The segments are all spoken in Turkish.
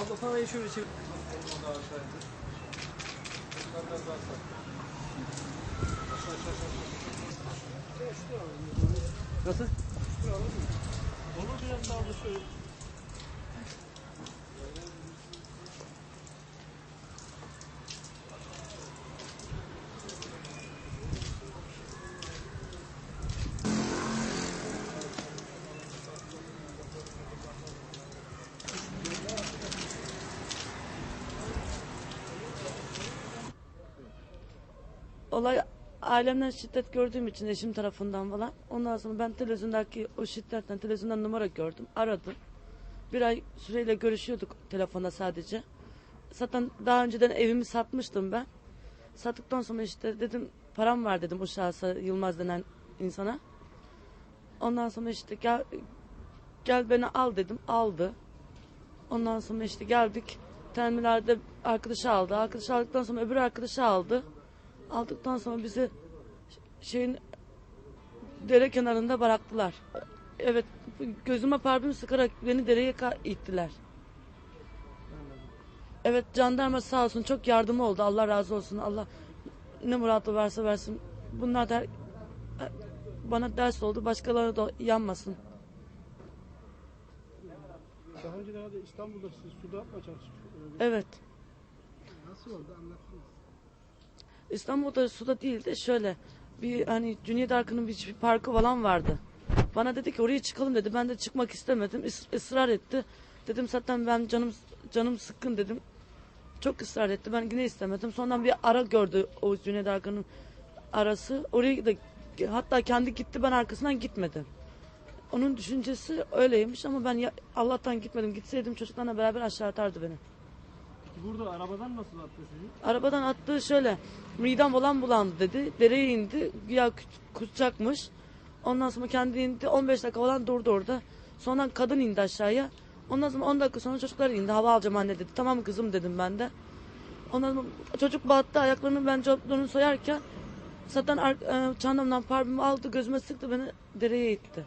Abla parayı şöyle çevir. Nasıl? Onu biraz daha da şöyle. Olay ailemden şiddet gördüğüm için eşim tarafından falan. Ondan sonra ben televizyondaki o şiddetten televizyondan numara gördüm. Aradım. Bir ay süreyle görüşüyorduk telefonda sadece. Zaten daha önceden evimi satmıştım ben. Sattıktan sonra işte dedim param var dedim o şahsa Yılmaz denen insana. Ondan sonra işte gel gel beni al dedim. Aldı. Ondan sonra işte geldik. Terminalde arkadaşı aldı. Arkadaşı aldıktan sonra öbür arkadaşı aldı. Aldıktan sonra bizi şeyin dere kenarında bıraktılar. Evet gözüme parfüm sıkarak beni dereye ittiler. Evet jandarma sağ olsun çok yardımı oldu. Allah razı olsun. Allah ne muratı varsa versin. Bunlar da bana ders oldu. Başkaları da yanmasın. Daha öncelerde İstanbul'da siz suda mı çalışmıştınız? Evet. Nasıl oldu anlatsınız. İstanbul'da suda değil de şöyle bir hani Cüneyt Arkın'ın bir, bir parkı falan vardı. Bana dedi ki oraya çıkalım dedi. Ben de çıkmak istemedim. Is- ısrar etti. Dedim zaten ben canım canım sıkkın dedim. Çok ısrar etti. Ben yine istemedim. Sonradan bir ara gördü o Cüneyt Arkın'ın arası. Oraya da hatta kendi gitti ben arkasından gitmedim. Onun düşüncesi öyleymiş ama ben ya, Allah'tan gitmedim. Gitseydim çocuklarla beraber aşağı atardı beni. Burada arabadan nasıl attı sizi? Arabadan attığı şöyle midem olan bulandı dedi. Dereye indi. Kut- kusacakmış. Ondan sonra kendi indi. 15 dakika falan durdu orada. Sonra kadın indi aşağıya. Ondan sonra 10 dakika sonra çocuklar indi. Hava alacağım anne dedi. Tamam kızım dedim ben de. Ondan sonra çocuk battı. Ayaklarını ben coplarını soyarken zaten ar- e, çantamdan parfümü aldı. Gözüme sıktı beni dereye itti.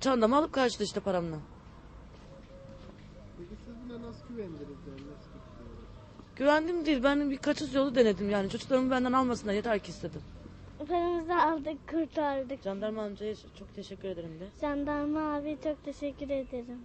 Çantamı alıp kaçtı işte paramla. Peki siz buna nasıl güvendiniz yani? Nasıl? Güvendim değil. Ben bir kaçış yolu denedim yani. Çocuklarımı benden almasınlar yeter ki istedim. Paramızı aldık, kurtardık. Jandarma amcaya çok teşekkür ederim de. Jandarma abi çok teşekkür ederim.